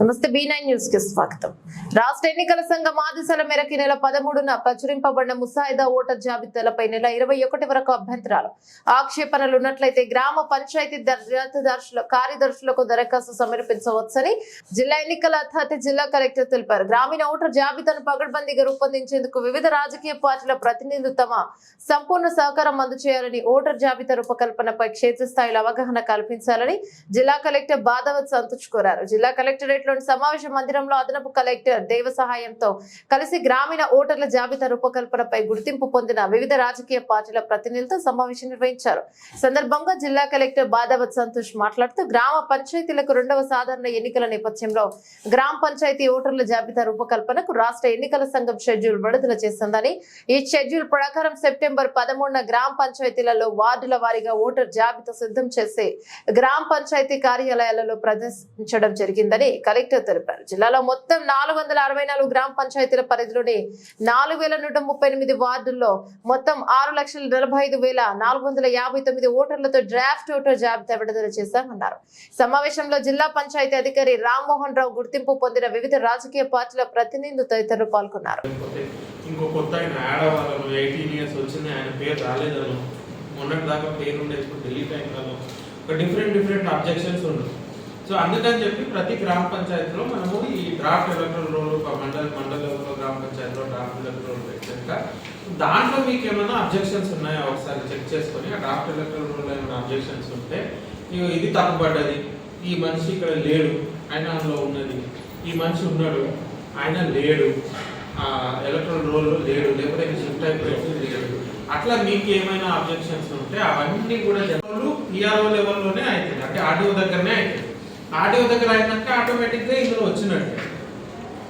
నమస్తే B nine న్యూస్కి స్వాగతం. రాష్ట్ర ఎన్నికల సంఘం ఆదేశాల మేరకు నెల పదమూడున ప్రచురింపబడిన ముసాయిదా ఓటర్ జాబితాలపై నెల ఇరవై ఒకటి వరకు అభ్యంతరాలు. ఆక్షేపణలు ఉన్నట్లయితే గ్రామ పంచాయతీ దర్యాప్తుదారుల కార్యదర్శులకు దరఖాస్తు సమర్పించవచ్చని జిల్లా ఎన్నికల అథారిటీ జిల్లా కలెక్టర్ తెలిపారు. గ్రామీణ ఓటర్ జాబితాను పగడ్బందీగా రూపొందించేందుకు వివిధ రాజకీయ పార్టీల ప్రతినిధులు తమ సంపూర్ణ సహకారం అందజేయాలని ఓటర్ జాబితా రూపకల్పనపై క్షేత్రస్థాయిలో అవగాహన కల్పించాలని జిల్లా కలెక్టర్ బాధవత్ సంతోష్ కోరారు. జిల్లా కలెక్టరేట్ కలెక్టరేట్లోని సమావేశ మందిరంలో అదనపు కలెక్టర్ దేవ సహాయంతో కలిసి గ్రామీణ ఓటర్ల జాబితా రూపకల్పనపై గుర్తింపు పొందిన వివిధ రాజకీయ పార్టీల ప్రతినిధులతో సమావేశం నిర్వహించారు. సందర్భంగా జిల్లా కలెక్టర్ బాదావత్ సంతోష్ మాట్లాడుతూ గ్రామ పంచాయతీలకు రెండవ సాధారణ ఎన్నికల నేపథ్యంలో గ్రామ పంచాయతీ ఓటర్ల జాబితా రూపకల్పనకు రాష్ట్ర ఎన్నికల సంఘం షెడ్యూల్ విడుదల చేస్తుందని ఈ షెడ్యూల్ ప్రకారం సెప్టెంబర్ పదమూడున గ్రామ పంచాయతీలలో వార్డుల వారీగా ఓటర్ జాబితా సిద్ధం చేసి గ్రామ పంచాయతీ కార్యాలయాలలో ప్రదర్శించడం జరిగిందని కలెక్టర్ తెలిపారు. జిల్లాలో మొత్తం నాలుగు వందల అరవై నాలుగు గ్రామ పంచాయతీల పరిధిలోని నాలుగు వేల నూట ముప్పై ఎనిమిది వార్డుల్లో మొత్తం ఆరు లక్షల నలభై ఐదు వేల నాలుగు వందల యాభై తొమ్మిది ఓటర్లతో డ్రాఫ్ట్ ఓటర్ జాబితా విడుదల చేశామన్నారు. సమావేశంలో జిల్లా పంచాయతీ అధికారి రామ్మోహన్ రావు గుర్తింపు పొందిన వివిధ రాజకీయ పార్టీల ప్రతినిధులు తదితరులు పాల్గొన్నారు. ఇంకో కొత్త ఆయన ఎయిటీన్ ఇయర్స్ వచ్చింది ఆయన పేరు రాలేదను మొన్నటి దాకా పేరు ఉండేది ఇప్పుడు డిలీట్ అయిందను ఒక డిఫరెంట్ డిఫరెంట్ అబ్జెక్షన్స్ ఉండవు సో అందుకని చెప్పి ప్రతి గ్రామ పంచాయతీలో మనము ఈ డ్రాఫ్ట్ ఎలక్ట్రల్ రోల్ మండల మండల లెవెల్లో గ్రామ పంచాయతీలో డ్రాఫ్ట్ ఎలక్ట్రల్ రోల్ పెట్టాక దాంట్లో మీకు ఏమైనా అబ్జెక్షన్స్ ఉన్నాయా? ఒకసారి చెక్ చేసుకొని ఆ డ్రాఫ్ట్ ఎలక్ట్రల్ రోల్ ఏమైనా అబ్జెక్షన్స్ ఉంటే ఇగో ఇది తప్పుపడ్డది ఈ మనిషి ఇక్కడ లేడు ఆయన అందులో ఉన్నది ఈ మనిషి ఉన్నాడు ఆయన లేడు ఎలక్ట్రల్ రోల్ లేడు లేకపోతే షిఫ్ట్ అయిపోయింది లేడు. అట్లా మీకు ఏమైనా అబ్జెక్షన్స్ ఉంటే అవన్నీ కూడా పిఆర్ఓ లెవెల్లోనే అవుతుంది అంటే ఆర్డీఓ దగ్గరనే అవుతుంది ఆడియో దగ్గర అయినాక ఆటోమేటిక్గా ఇందులో వచ్చినట్టు.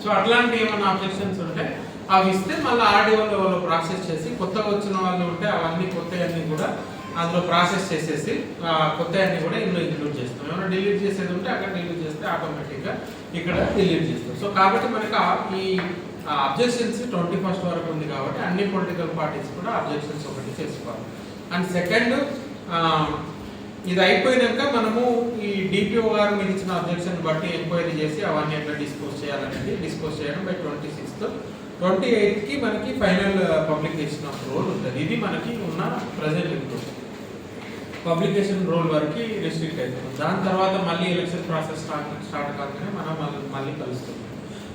సో అట్లాంటి ఏమైనా ఆబ్జెక్షన్స్ ఉంటే అవి ఇస్తే మళ్ళీ ఆడియోలో వాళ్ళు ప్రాసెస్ చేసి కొత్తగా వచ్చిన వాళ్ళు ఉంటే అవన్నీ కొత్తవన్నీ కూడా అందులో ప్రాసెస్ చేసేసి కొత్తవన్నీ కూడా ఇందులో ఇంక్లూడ్ చేస్తాం. ఏమైనా డిలీట్ చేసేది ఉంటే అక్కడ డిలీట్ చేస్తే ఆటోమేటిక్గా ఇక్కడ డిలీట్ చేస్తాం. సో కాబట్టి మనకి ఆ- ఈ అబ్జెక్షన్స్ ట్వంటీ ఫస్ట్ వరకు ఉంది కాబట్టి అన్ని పొలిటికల్ పార్టీస్ కూడా అబ్జెక్షన్స్ ఒకటి చేసుకోవాలి. అండ్ సెకండ్ ఇది అయిపోయినాక మనము ఈ డిపిఓ గారు మీరు ఇచ్చిన అబ్జెక్షన్ బట్టి ఎంక్వైరీ చేసి అవన్నీ ఎట్లా డిస్పోజ్ చేయాలనేది డిస్పోజ్ చేయడం బై ట్వంటీ సిక్స్త్ ట్వంటీ ఎయిత్కి మనకి ఫైనల్ పబ్లికేషన్ ఆఫ్ రోల్ ఉంటుంది. ఇది మనకి ఉన్న ప్రజెంట్ ఇంప్రూవ్ పబ్లికేషన్ రోల్ వరకు రెస్ట్రిక్ట్ అవుతుంది దాని తర్వాత మళ్ళీ ఎలక్షన్ ప్రాసెస్ స్టార్ట్ స్టార్ట్ కాగానే మనం మళ్ళీ మళ్ళీ కలుస్తాం.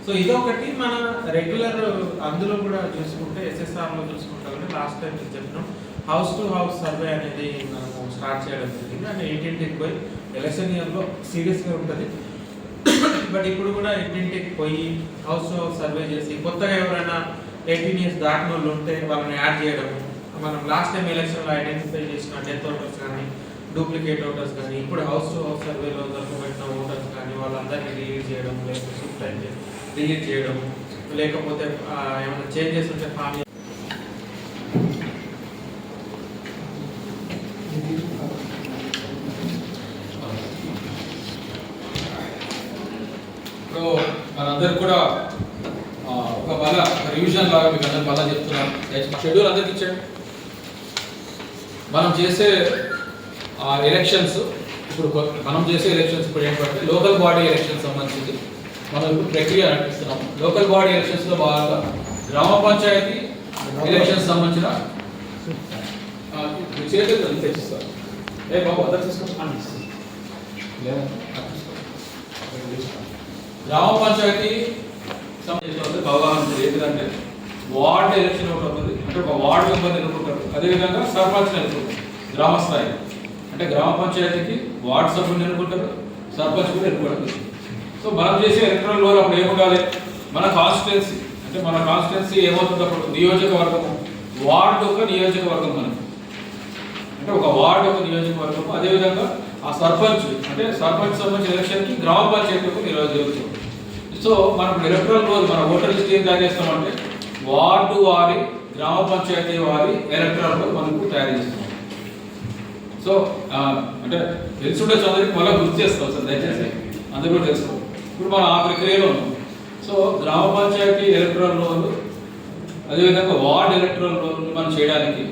సో ఇదొకటి మన రెగ్యులర్ uh, అందులో కూడా చూసుకుంటే ఎస్ఎస్ఆర్లో చూసుకుంటే లాస్ట్ టైం నేను చెప్పినాం. హౌస్ టు హౌస్ సర్వే అనేది మనము స్టార్ట్ చేయడం జరిగింది. అండ్ ఇంటింటికి పోయి ఎలక్షన్ ఇయర్లో సీరియస్గా ఉంటుంది. బట్ ఇప్పుడు కూడా ఇంటింటికి పోయి హౌస్ టు హౌస్ సర్వే చేసి కొత్తగా ఎవరైనా ఎయిటీన్ ఇయర్స్ దాటిన వాళ్ళు ఉంటే వాళ్ళని యాడ్ చేయడం మనం లాస్ట్ టైం ఎలక్షన్లో ఐడెంటిఫై చేసిన డెత్ ఓటర్స్ కానీ డూప్లికేట్ ఓటర్స్ కానీ ఇప్పుడు హౌస్ టు హౌస్ సర్వేలో దొరకబెట్టిన ఓటర్స్ కానీ వాళ్ళందరినీ రిలీజ్ చేయడం లేకపోతే షిఫ్ట్ అయితే రిలీజ్ చేయడం లేకపోతే ఏమైనా చేంజెస్ ఉంటే ఫామ్ ఇప్పుడు మనందరికి కూడా ఒక ఒక రివిజన్ లాగా మీకు అందరికి మళ్ళా చెప్తున్నాం షెడ్యూల్ అందరికి ఇచ్చాడు మనం చేసే ఎలక్షన్స్ ఇప్పుడు మనం చేసే ఎలక్షన్స్ ఇప్పుడు ఏంటంటే లోకల్ బాడీ ఎలక్షన్స్ సంబంధించింది. మనం ఇప్పుడు ప్రక్రియ నడిపిస్తున్నాం. లోకల్ బాడీ ఎలక్షన్స్లో భాగంగా గ్రామ పంచాయతీ ఎలక్షన్స్ సంబంధించిన తెచ్చిస్తారు? ఏ బాబు అందరు తీసుకుంటాను గ్రామ పంచాయతీ సంబంధించిన అవగాహన అంటే వార్డు ఎలక్షన్ ఒకటి అవుతుంది అంటే ఒక వార్డు మెంబర్ని ఎన్నుకుంటారు అదేవిధంగా సర్పంచ్ ఎన్నుకుంటారు గ్రామ స్థాయి అంటే గ్రామ పంచాయతీకి వార్డు సభ్యుని ఎన్నుకుంటారు సర్పంచ్ కూడా ఎన్నుకుంటారు సో మనం చేసే ఎలక్ట్రల్ రోల్ అప్పుడు ఏముండాలి? మన కాన్స్టిట్యున్సీ. అంటే మన కాన్స్టిట్యున్సీ ఏమవుతుంది అప్పుడు నియోజకవర్గము. వార్డు ఒక నియోజకవర్గం మనకి. అంటే ఒక వార్డు ఒక నియోజకవర్గము అదేవిధంగా ఆ సర్పంచ్ అంటే సర్పంచ్ సంబంధించిన ఎలక్షన్కి గ్రామ పంచాయతీకు నిర్వహించవచ్చు సో మనం ఎలక్ట్రల్ రోల్ మన ఓటర్ లిస్ట్ ఏం తయారు చేస్తామంటే వార్డు వారి గ్రామ పంచాయతీ వారి ఎలక్ట్రల్ రోల్ మనకు తయారు చేస్తాం. సో అంటే తెలుసుంటే చదువుకి మళ్ళీ గుర్తు చేస్తాం సార్ దయచేసి. అందరూ తెలుసుకో. ఇప్పుడు మనం ఆ ప్రక్రియలో ఉన్నాం. సో గ్రామ పంచాయతీ ఎలక్ట్రల్ రోల్ అదేవిధంగా వార్డ్ ఎలక్ట్రల్ రోల్ మనం చేయడానికి